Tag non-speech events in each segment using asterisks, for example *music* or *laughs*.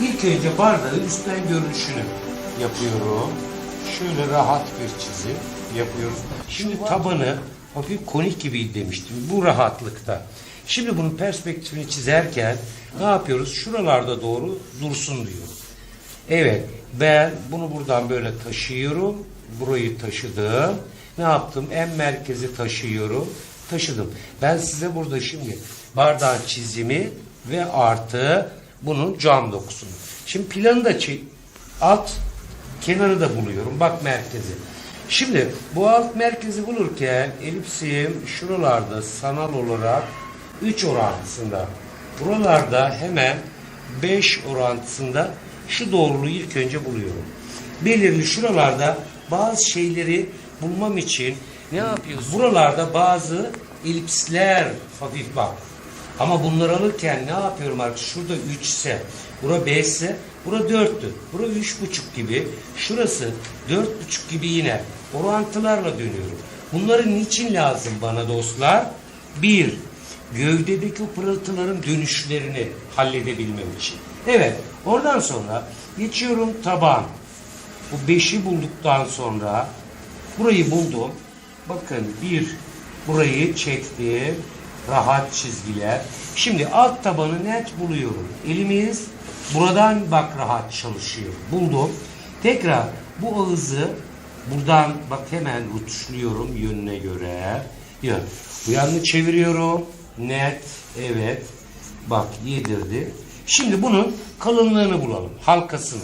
İlk önce bardağın üstten görünüşünü yapıyorum. Şöyle rahat bir çizim yapıyoruz. Şimdi tabanı hafif konik gibi demiştim. Bu rahatlıkta. Şimdi bunun perspektifini çizerken ne yapıyoruz? Şuralarda doğru dursun diyor. Evet ben bunu buradan böyle taşıyorum. Burayı taşıdım. Ne yaptım? En merkezi taşıyorum. Taşıdım. Ben size burada şimdi bardağın çizimi ve artı bunun cam dokusunu. Şimdi planı da çek. Alt kenarı da buluyorum. Bak merkezi. Şimdi bu alt merkezi bulurken elipsim şuralarda sanal olarak 3 orantısında. Buralarda hemen 5 orantısında şu doğruluğu ilk önce buluyorum. Belirli şuralarda bazı şeyleri bulmam için ne yapıyoruz? Buralarda bazı elipsler hafif bak. Ama bunları alırken ne yapıyorum artık? Şurada 3 ise, bura 5 ise, bura 4'tür. Bura 3,5 gibi, şurası 4,5 gibi yine orantılarla dönüyorum. Bunların niçin lazım bana dostlar? Bir, gövdedeki o pırıltıların dönüşlerini halledebilmem için. Evet, oradan sonra geçiyorum taban. Bu 5'i bulduktan sonra burayı buldum. Bakın bir, burayı çektim. Rahat çizgiler. Şimdi alt tabanı net buluyorum. Elimiz buradan bak rahat çalışıyor. Buldum. Tekrar bu ağızı buradan bak hemen rutuşluyorum yönüne göre. Yön. Bu yanını çeviriyorum. Net. Evet. Bak yedirdi. Şimdi bunun kalınlığını bulalım. Halkasını.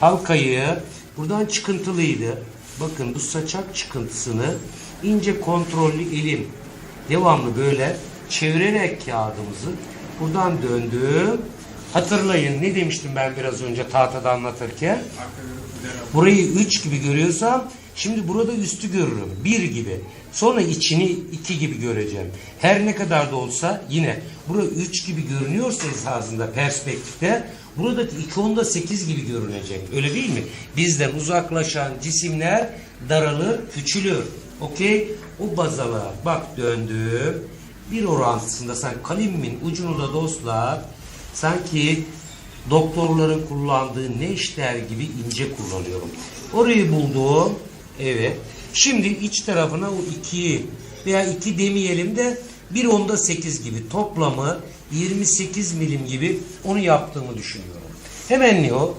Halkayı buradan çıkıntılıydı. Bakın bu saçak çıkıntısını ince kontrollü elim devamlı böyle çevirerek kağıdımızı buradan döndüm. Hatırlayın ne demiştim ben biraz önce tahtada anlatırken? Burayı 3 gibi görüyorsam şimdi burada üstü görürüm. 1 gibi. Sonra içini 2 gibi göreceğim. Her ne kadar da olsa yine bura 3 gibi görünüyorsa esasında perspektifte buradaki 2 onda 8 gibi görünecek. Öyle değil mi? Bizden uzaklaşan cisimler daralır, küçülür. Okey? O bazalar bak döndüm. Bir orantısında sen kalemimin ucunu da dostlar sanki doktorların kullandığı neşter gibi ince kullanıyorum. Orayı buldum. Evet. Şimdi iç tarafına o 2'yi veya 2 demeyelim de 1 onda 8 gibi toplamı 28 milim gibi onu yaptığımı düşünüyorum. Hemen ne o?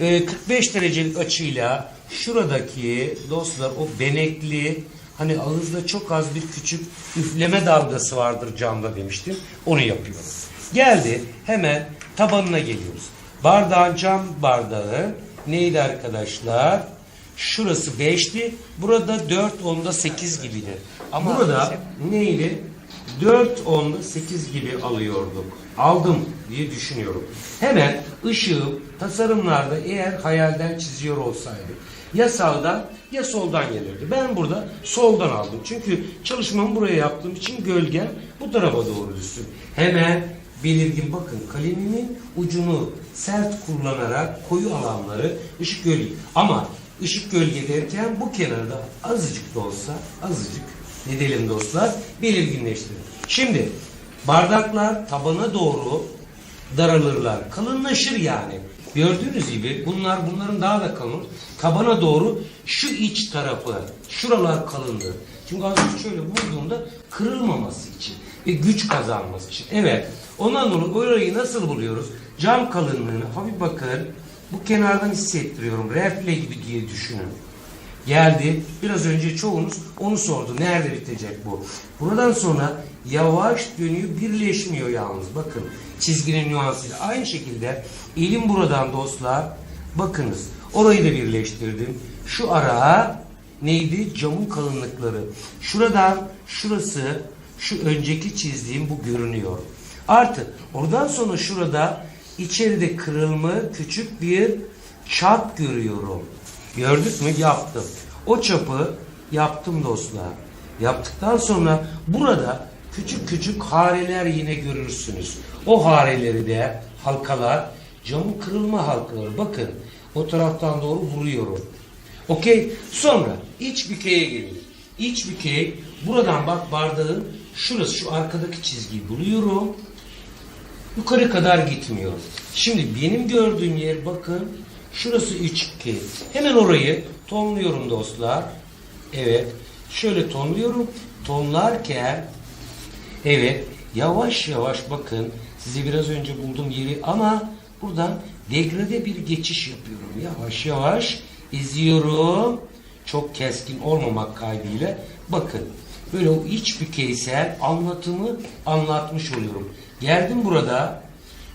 Ee, 45 derecelik açıyla şuradaki dostlar o benekli hani ağızda çok az bir küçük üfleme dalgası vardır camda demiştim. Onu yapıyorum. Geldi hemen tabanına geliyoruz. Bardağın cam bardağı neydi arkadaşlar? Şurası 5'ti. Burada 4 onda 8 gibiydi. Ama burada neydi? 4 onda 8 gibi alıyorduk. Aldım diye düşünüyorum. Hemen ışığım tasarımlarda eğer hayalden çiziyor olsaydı ya sağdan ya soldan gelirdi. Ben burada soldan aldım. Çünkü çalışmamı buraya yaptığım için gölgem bu tarafa doğru düşsün. Hemen belirgin bakın kalemimin ucunu sert kullanarak koyu alanları ışık gölge. Ama ışık gölge derken bu kenarda azıcık da olsa azıcık ne dostlar belirginleştirin. Şimdi bardaklar tabana doğru daralırlar. Kalınlaşır yani. Gördüğünüz gibi bunlar bunların daha da kalın. Tabana doğru şu iç tarafı, şuralar kalındı. Çünkü önce şöyle vurduğumda kırılmaması için ve güç kazanması için. Evet. Ondan dolayı orayı nasıl buluyoruz? Cam kalınlığını hafif bakın. Bu kenardan hissettiriyorum. Refle gibi diye düşünün. Geldi. Biraz önce çoğunuz onu sordu. Nerede bitecek bu? Buradan sonra yavaş dönüyor. Birleşmiyor yalnız. Bakın çizginin nüansıyla. Aynı şekilde elim buradan dostlar. Bakınız. Orayı da birleştirdim. Şu ara neydi? Camın kalınlıkları. Şuradan şurası şu önceki çizdiğim bu görünüyor. Artı oradan sonra şurada içeride kırılma küçük bir çap görüyorum. Gördük mü? Yaptım. O çapı yaptım dostlar. Yaptıktan sonra burada küçük küçük hareler yine görürsünüz. O hareleri de halkalar, camın kırılma halkaları. Bakın o taraftan doğru vuruyorum. Okey. Sonra iç bükeye geliyor. İç bükey buradan bak bardağın şurası şu arkadaki çizgiyi buluyorum. Yukarı kadar gitmiyor. Şimdi benim gördüğüm yer bakın. Şurası 3-2. Hemen orayı tonluyorum dostlar. Evet. Şöyle tonluyorum. Tonlarken evet yavaş yavaş bakın size biraz önce bulduğum yeri ama buradan degrade bir geçiş yapıyorum. Yavaş yavaş eziyorum. Çok keskin olmamak kaydıyla bakın böyle o iç bükeysel anlatımı anlatmış oluyorum. Geldim burada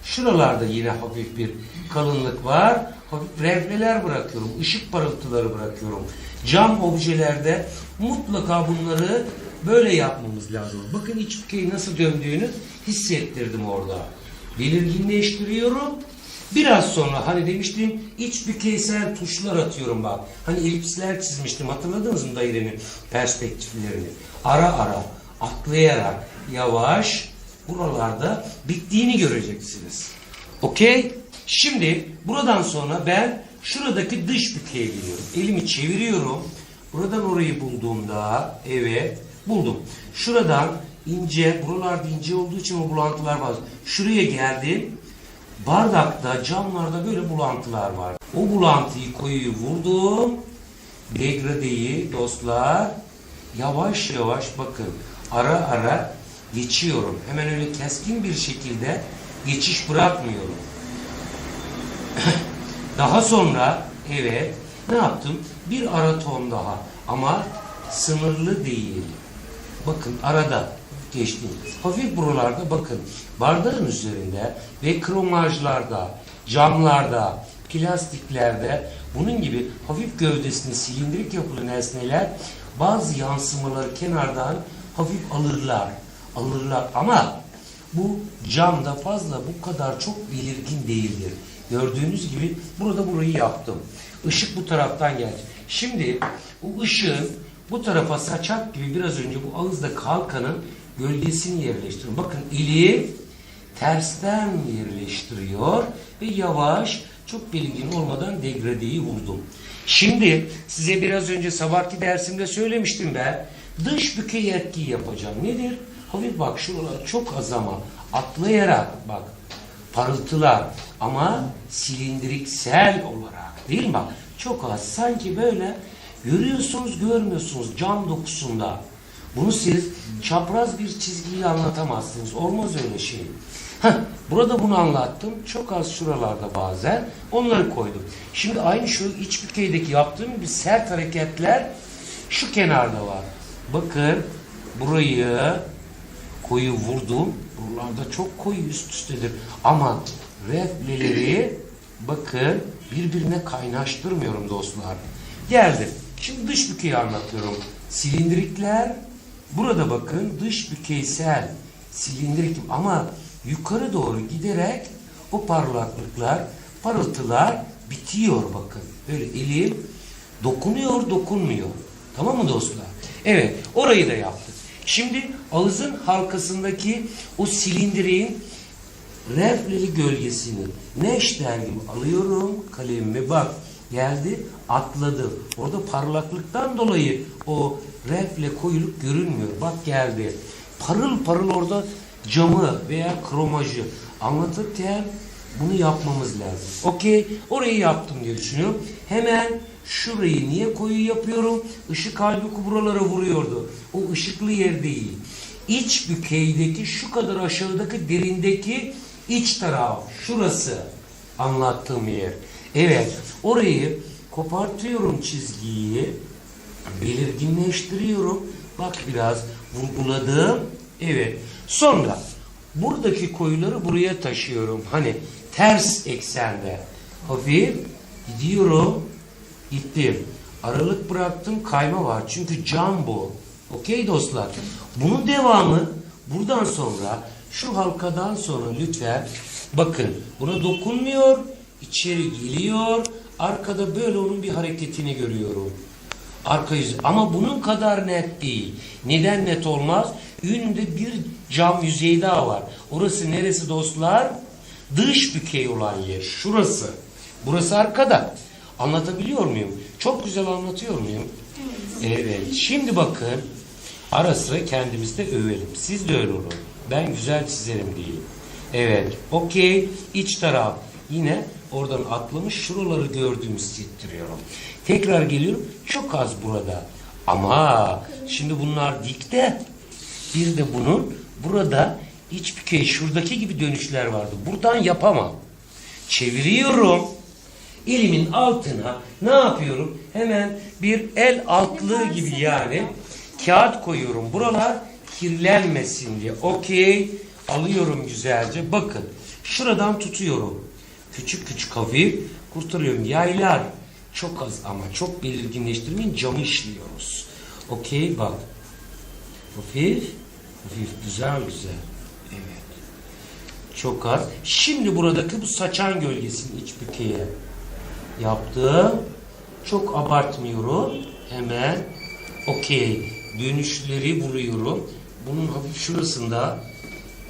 şuralarda yine hafif bir kalınlık var. Hafif refleler bırakıyorum. ışık parıltıları bırakıyorum. Cam objelerde mutlaka bunları böyle yapmamız lazım. Bakın iç bükeyi nasıl döndüğünü hissettirdim orada. Belirginleştiriyorum. Biraz sonra hani demiştim iç bükeysel tuşlar atıyorum bak. Hani elipsler çizmiştim hatırladınız mı dairenin perspektiflerini? Ara ara atlayarak yavaş buralarda bittiğini göreceksiniz. Okey? Şimdi buradan sonra ben şuradaki dış bükeye gidiyorum. Elimi çeviriyorum. Buradan orayı bulduğumda evet buldum. Şuradan ince, buralarda ince olduğu için o bulantılar var. Şuraya geldim. Bardakta, camlarda böyle bulantılar var. O bulantıyı koyuyu vurdum. Degradeyi dostlar yavaş yavaş bakın ara ara geçiyorum. Hemen öyle keskin bir şekilde geçiş bırakmıyorum. *clears throat* daha sonra evet ne yaptım? Bir ara ton daha ama sınırlı değil. Bakın arada geçtim. Hafif buralarda bakın bardağın üzerinde ve kromajlarda, camlarda, plastiklerde bunun gibi hafif gövdesini silindirik yapılı nesneler bazı yansımaları kenardan hafif alırlar. Alırlar ama bu camda fazla bu kadar çok belirgin değildir. Gördüğünüz gibi burada burayı yaptım. Işık bu taraftan geldi. Şimdi bu ışığın bu tarafa saçak gibi biraz önce bu ağızda kalkanın gölgesini yerleştiriyorum. Bakın eli tersten yerleştiriyor ve yavaş çok belirgin olmadan degradeyi vurdum. Şimdi size biraz önce sabahki dersimde söylemiştim ben. Dış bükey etki yapacağım. Nedir? Hafif bak şuralar çok az ama atlayarak bak parıltılar ama silindiriksel olarak değil mi çok az sanki böyle görüyorsunuz görmüyorsunuz cam dokusunda bunu siz çapraz bir çizgiyi anlatamazsınız olmaz öyle şey Heh, burada bunu anlattım çok az şuralarda bazen onları koydum şimdi aynı şu iç bükeydeki yaptığım bir sert hareketler şu kenarda var bakın burayı koyu vurdum. Buralarda çok koyu üst üstedir. Ama refleleri bakın birbirine kaynaştırmıyorum dostlar. Geldim. Şimdi dış bükeyi anlatıyorum. Silindirikler burada bakın dış bükeysel silindirik ama yukarı doğru giderek o parlaklıklar, parıltılar bitiyor bakın. Böyle elim dokunuyor, dokunmuyor. Tamam mı dostlar? Evet, orayı da yaptık. Şimdi ağızın halkasındaki o silindiriğin refleli gölgesini neşter gibi alıyorum kalemimi bak geldi atladı. Orada parlaklıktan dolayı o refle koyulup görünmüyor. Bak geldi. Parıl parıl orada camı veya kromajı anlatırken bunu yapmamız lazım. Okey. Orayı yaptım diye düşünüyorum. Hemen şurayı niye koyu yapıyorum? Işık halbuki buralara vuruyordu. O ışıklı yer değil. İç bükeydeki şu kadar aşağıdaki derindeki iç taraf. Şurası anlattığım yer. Evet. Orayı kopartıyorum çizgiyi. Belirginleştiriyorum. Bak biraz vurguladım. Evet. Sonra buradaki koyuları buraya taşıyorum. Hani ters eksende. Hafif gidiyorum. Gittim. Aralık bıraktım kayma var. Çünkü cam bu. Okey dostlar. Bunun devamı buradan sonra şu halkadan sonra lütfen bakın buna dokunmuyor. İçeri geliyor. Arkada böyle onun bir hareketini görüyorum. Arka yüzü. Ama bunun kadar net değil. Neden net olmaz? Önünde bir cam yüzeyi daha var. Orası neresi dostlar? Dış bükey olan yer. Şurası. Burası arkada. Anlatabiliyor muyum? Çok güzel anlatıyor muyum? Evet. Şimdi bakın. Ara sıra kendimizde övelim. Siz de öyle olun. Ben güzel çizerim diyeyim. Evet. Okey. İç taraf. yine oradan atlamış şuraları gördüğümü hissettiriyorum. Tekrar geliyorum çok az burada. Ama şimdi bunlar dikte. Bir de bunun burada iç bükey şuradaki gibi dönüşler vardı. Buradan yapamam. Çeviriyorum. Elimin altına ne yapıyorum? Hemen bir el altlığı gibi yani kağıt koyuyorum. Buralar kirlenmesin diye. Okey. Alıyorum güzelce. Bakın. Şuradan tutuyorum. Küçük küçük hafif kurtarıyorum. Yaylar. Çok az ama çok belirginleştirmeyin. Camı işliyoruz. Okey bak. Hafif. Hafif. Güzel güzel. Evet. Çok az. Şimdi buradaki bu saçan gölgesini iç bükeye yaptım. Çok abartmıyorum. Hemen okey. Dönüşleri buluyorum. Bunun hafif şurasında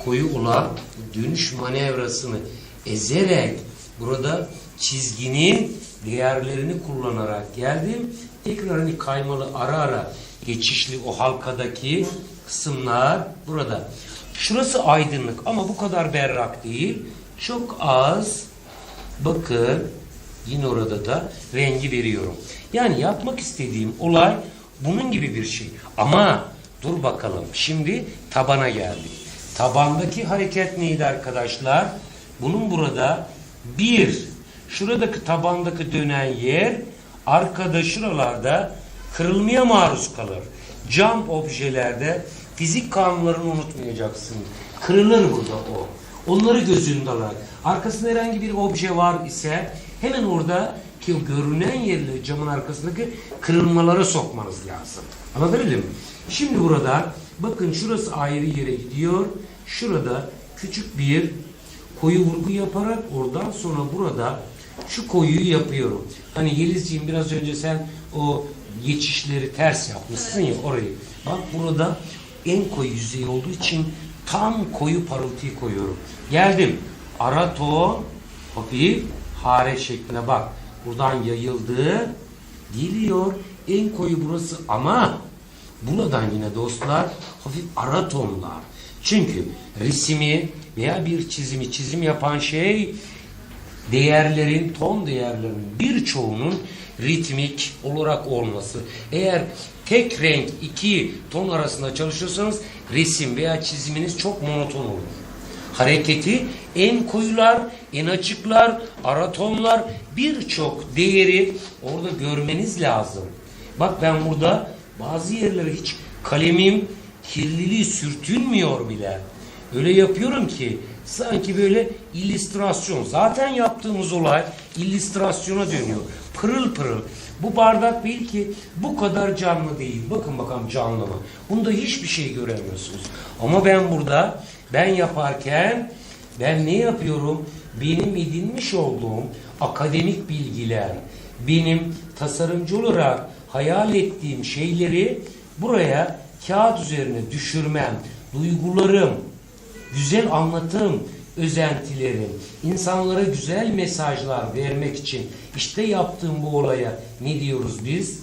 koyu olan dönüş manevrasını ezerek burada çizginin değerlerini kullanarak geldim. Tekrar hani kaymalı ara ara geçişli o halkadaki kısımlar burada. Şurası aydınlık ama bu kadar berrak değil. Çok az bakın yine orada da rengi veriyorum. Yani yapmak istediğim olay bunun gibi bir şey. Ama dur bakalım şimdi tabana geldik. Tabandaki hareket neydi arkadaşlar? Bunun burada bir şuradaki tabandaki dönen yer arkada şuralarda kırılmaya maruz kalır. Cam objelerde fizik kanunlarını unutmayacaksın. Kırılır burada o. Onları göz önünde alarak. Arkasında herhangi bir obje var ise hemen orada ki görünen yerle camın arkasındaki kırılmaları sokmanız lazım. Anlatabildim mi? Şimdi burada bakın şurası ayrı yere gidiyor. Şurada küçük bir koyu vurgu yaparak oradan sonra burada şu koyuyu yapıyorum. Hani Yelizciğim biraz önce sen o geçişleri ters yapmışsın ya orayı. Bak burada en koyu yüzey olduğu için tam koyu parıltıyı koyuyorum. Geldim. Ara ton hafif hare şekline bak. Buradan yayıldı. Geliyor. En koyu burası ama buradan yine dostlar hafif ara tonlar. Çünkü resmi veya bir çizimi çizim yapan şey değerlerin, ton değerlerinin birçoğunun ritmik olarak olması. Eğer tek renk iki ton arasında çalışıyorsanız resim veya çiziminiz çok monoton olur. Hareketi en koyular, en açıklar, ara tonlar birçok değeri orada görmeniz lazım. Bak ben burada bazı yerlere hiç kalemim kirliliği sürtünmüyor bile. Öyle yapıyorum ki sanki böyle illüstrasyon. Zaten yaptığımız olay illüstrasyona dönüyor. Pırıl pırıl. Bu bardak belki bu kadar canlı değil. Bakın bakalım canlı mı? Bunda hiçbir şey göremiyorsunuz. Ama ben burada ben yaparken ben ne yapıyorum? Benim edinmiş olduğum akademik bilgiler, benim tasarımcı olarak hayal ettiğim şeyleri buraya kağıt üzerine düşürmem, duygularım, güzel anlatım özentilerim, insanlara güzel mesajlar vermek için işte yaptığım bu olaya ne diyoruz biz?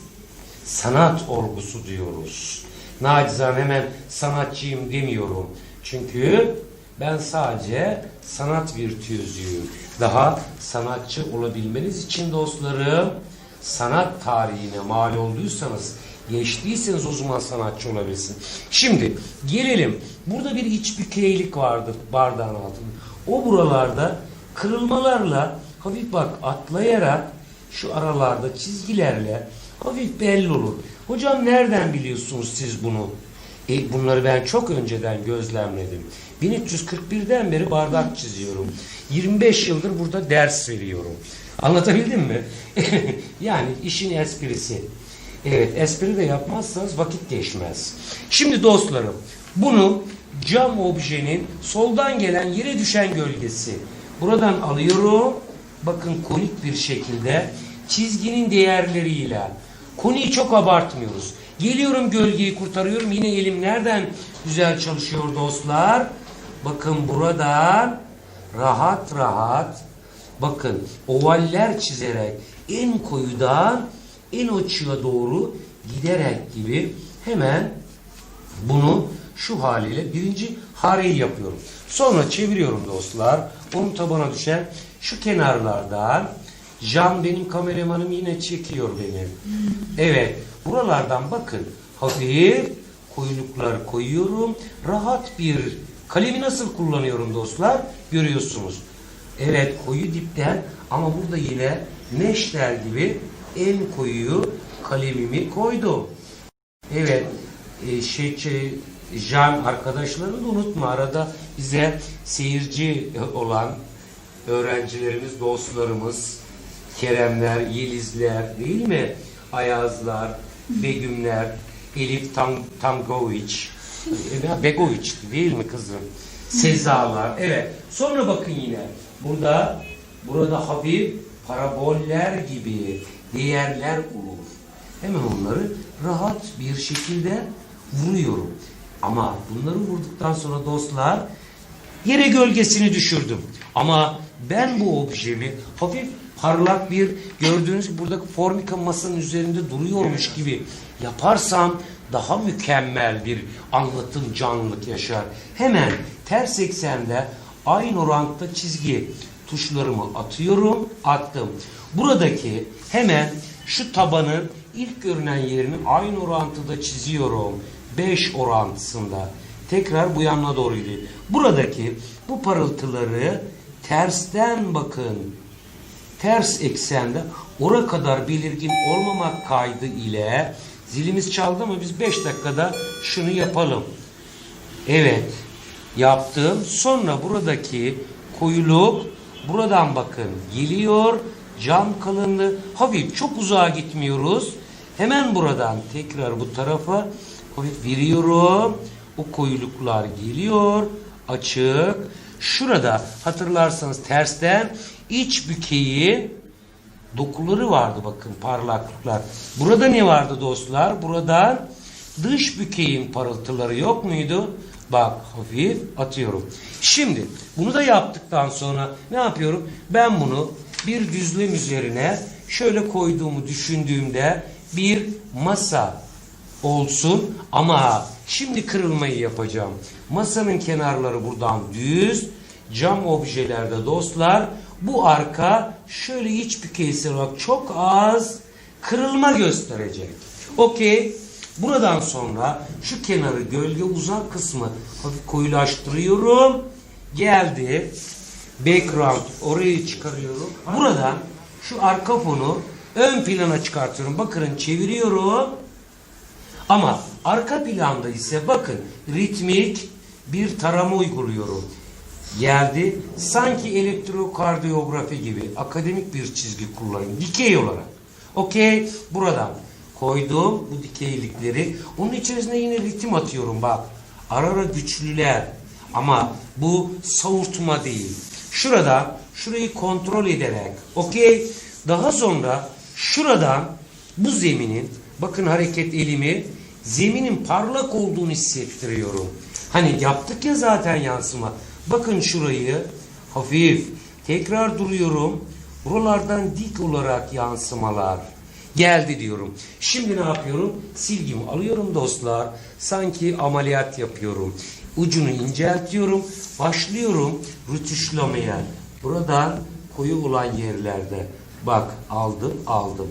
Sanat olgusu diyoruz. Nacizane hemen sanatçıyım demiyorum. Çünkü ben sadece sanat virtüözüyüm. Daha sanatçı olabilmeniz için dostlarım sanat tarihine mal olduysanız geçtiyseniz o zaman sanatçı olabilirsin. Şimdi gelelim. Burada bir iç bükeylik vardı bardağın altında. O buralarda kırılmalarla hafif bak atlayarak şu aralarda çizgilerle hafif belli olur. Hocam nereden biliyorsunuz siz bunu? E, bunları ben çok önceden gözlemledim. 1341'den beri bardak çiziyorum. 25 yıldır burada ders veriyorum. Anlatabildim mi? *laughs* yani işin esprisi. Evet espri de yapmazsanız vakit geçmez. Şimdi dostlarım bunu cam objenin soldan gelen yere düşen gölgesi. Buradan alıyorum. Bakın konik bir şekilde çizginin değerleriyle. Koniyi çok abartmıyoruz. Geliyorum gölgeyi kurtarıyorum. Yine elim nereden güzel çalışıyor dostlar? Bakın buradan rahat rahat bakın ovaller çizerek en koyudan en açığa doğru giderek gibi hemen bunu şu haliyle birinci hareyi yapıyorum. Sonra çeviriyorum dostlar. Onun tabana düşen şu kenarlardan Can benim kameramanım yine çekiyor beni. Evet. Buralardan bakın. Hafif koyuluklar koyuyorum. Rahat bir kalemi nasıl kullanıyorum dostlar? Görüyorsunuz. Evet koyu dipten ama burada yine neşter gibi en koyu kalemimi koydum. Evet. E, şey, şey, Jan arkadaşlarını da unutma. Arada bize seyirci olan öğrencilerimiz, dostlarımız, Keremler, Yelizler değil mi? Ayazlar, Begümler, Elif Tam, Tamgoviç, e, Begoviç değil mi kızım? Sezalar. Evet. Sonra bakın yine. Burada burada hafif paraboller gibi değerler olur. Hemen onları rahat bir şekilde vuruyorum. Ama bunları vurduktan sonra dostlar yere gölgesini düşürdüm. Ama ben bu objemi hafif parlak bir gördüğünüz gibi buradaki formika masanın üzerinde duruyormuş gibi yaparsam daha mükemmel bir anlatım canlılık yaşar. Hemen ters eksende aynı orantıda çizgi tuşlarımı atıyorum, attım. Buradaki hemen şu tabanın ilk görünen yerini aynı orantıda çiziyorum. 5 orantısında. Tekrar bu yanına doğru gidiyor. Buradaki bu parıltıları tersten bakın. Ters eksende ora kadar belirgin olmamak kaydı ile zilimiz çaldı ama biz 5 dakikada şunu yapalım. Evet. Yaptım. Sonra buradaki koyuluk buradan bakın geliyor. Cam kalınlığı hafif çok uzağa gitmiyoruz. Hemen buradan tekrar bu tarafa hafif veriyorum. O koyuluklar geliyor. Açık. Şurada hatırlarsanız tersten iç bükeyi dokuları vardı bakın parlaklıklar. Burada ne vardı dostlar? Buradan dış bükeyin parıltıları yok muydu? Bak hafif atıyorum. Şimdi bunu da yaptıktan sonra ne yapıyorum? Ben bunu bir düzlem üzerine şöyle koyduğumu düşündüğümde bir masa olsun ama şimdi kırılmayı yapacağım. Masanın kenarları buradan düz. Cam objelerde dostlar bu arka şöyle iç bükeyse bak çok az kırılma gösterecek. Okey. Buradan sonra şu kenarı gölge uzak kısmı hafif koyulaştırıyorum. Geldi. Background orayı çıkarıyorum. Buradan şu arka fonu ön plana çıkartıyorum. Bakın çeviriyorum. Ama arka planda ise bakın ritmik bir tarama uyguluyorum. Geldi. Sanki elektrokardiyografi gibi akademik bir çizgi kullanayım. Dikey olarak. Okey. Buradan koydum bu dikeylikleri. Onun içerisine yine ritim atıyorum bak. Ara ara güçlüler. Ama bu savurtma değil. Şurada şurayı kontrol ederek. Okey. Daha sonra şuradan bu zeminin bakın hareket elimi zeminin parlak olduğunu hissettiriyorum. Hani yaptık ya zaten yansıma. Bakın şurayı hafif tekrar duruyorum. Buralardan dik olarak yansımalar geldi diyorum. Şimdi ne yapıyorum? Silgimi alıyorum dostlar. Sanki ameliyat yapıyorum. Ucunu inceltiyorum. Başlıyorum rütüşlemeye. Buradan koyu olan yerlerde. Bak aldım aldım.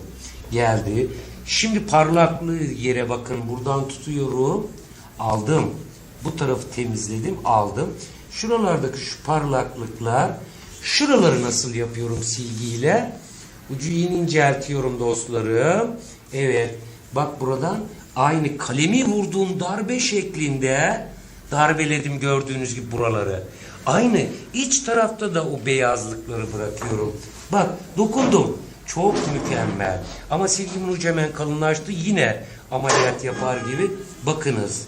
Geldi. Şimdi parlaklığı yere bakın buradan tutuyorum. Aldım. Bu tarafı temizledim aldım. Şuralardaki şu parlaklıklar şuraları nasıl yapıyorum silgiyle? Ucu yine inceltiyorum dostlarım. Evet. Bak buradan aynı kalemi vurduğum darbe şeklinde darbeledim gördüğünüz gibi buraları. Aynı iç tarafta da o beyazlıkları bırakıyorum. Bak dokundum. Çok mükemmel. Ama silgimin ucu hemen kalınlaştı. Yine ameliyat yapar gibi. Bakınız.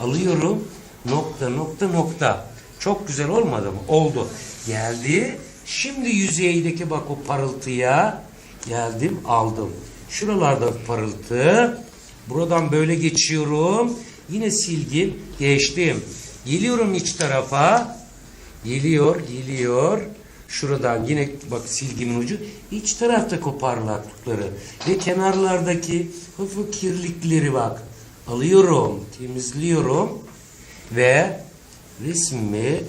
Alıyorum. Nokta nokta nokta. Çok güzel olmadı mı? Oldu. Geldi. Şimdi yüzeydeki bak o parıltıya geldim aldım. Şuralarda parıltı. Buradan böyle geçiyorum. Yine silgim geçtim. Geliyorum iç tarafa. Geliyor, geliyor. Şuradan yine bak silgimin ucu. İç taraftaki o parlaklıkları ve kenarlardaki hafif kirlikleri bak. Alıyorum, temizliyorum ve resmi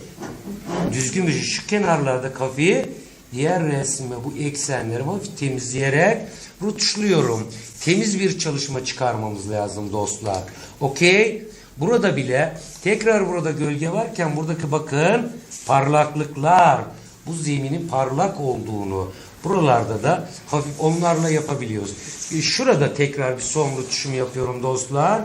düzgün bir şu kenarlarda kafayı diğer resme bu eksenleri hafif temizleyerek rutuşluyorum. Temiz bir çalışma çıkarmamız lazım dostlar. Okey? Burada bile tekrar burada gölge varken buradaki bakın parlaklıklar bu zeminin parlak olduğunu buralarda da hafif onlarla yapabiliyoruz. Şurada tekrar bir son rutuşumu yapıyorum dostlar.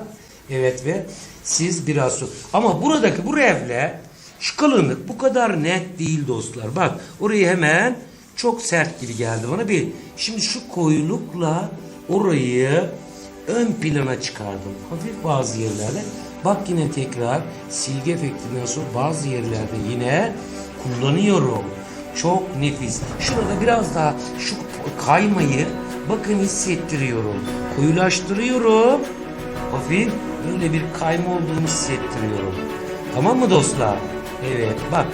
Evet ve siz biraz su. Ama buradaki bu revle şu kalınlık bu kadar net değil dostlar. Bak orayı hemen çok sert gibi geldi bana bir. Şimdi şu koyulukla orayı ön plana çıkardım. Hafif bazı yerlerde. Bak yine tekrar silgi efektinden sonra bazı yerlerde yine kullanıyorum. Çok nefis. Şurada biraz daha şu kaymayı bakın hissettiriyorum. Koyulaştırıyorum. Hafif böyle bir kayma olduğunu hissettiriyorum. Tamam mı dostlar? Evet bak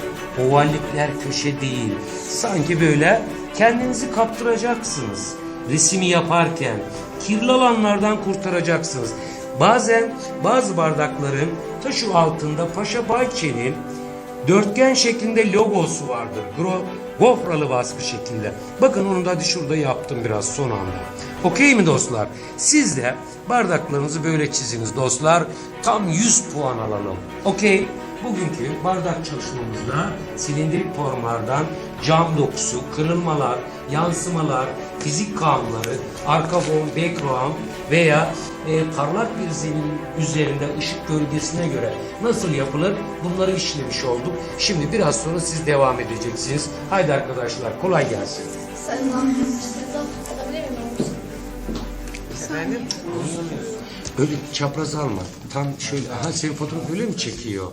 ovallikler köşe değil. Sanki böyle kendinizi kaptıracaksınız. Resimi yaparken kirli alanlardan kurtaracaksınız. Bazen bazı bardakların ta şu altında Paşa Bahçe'nin dörtgen şeklinde logosu vardır. Gro, gofralı baskı şeklinde. Bakın onu da şurada yaptım biraz son anda. Okey mi dostlar? Siz de bardaklarınızı böyle çiziniz dostlar. Tam 100 puan alalım. Okey. Bugünkü bardak çalışmamızda silindirik formlardan cam dokusu, kırılmalar, yansımalar, fizik kanunları, arka fon, background veya e, parlak bir zemin üzerinde ışık gölgesine göre nasıl yapılır bunları işlemiş olduk. Şimdi biraz sonra siz devam edeceksiniz. Haydi arkadaşlar kolay gelsin. Efendim? Öyle çapraz alma. Tam şöyle. Aha senin fotoğrafı öyle mi çekiyor?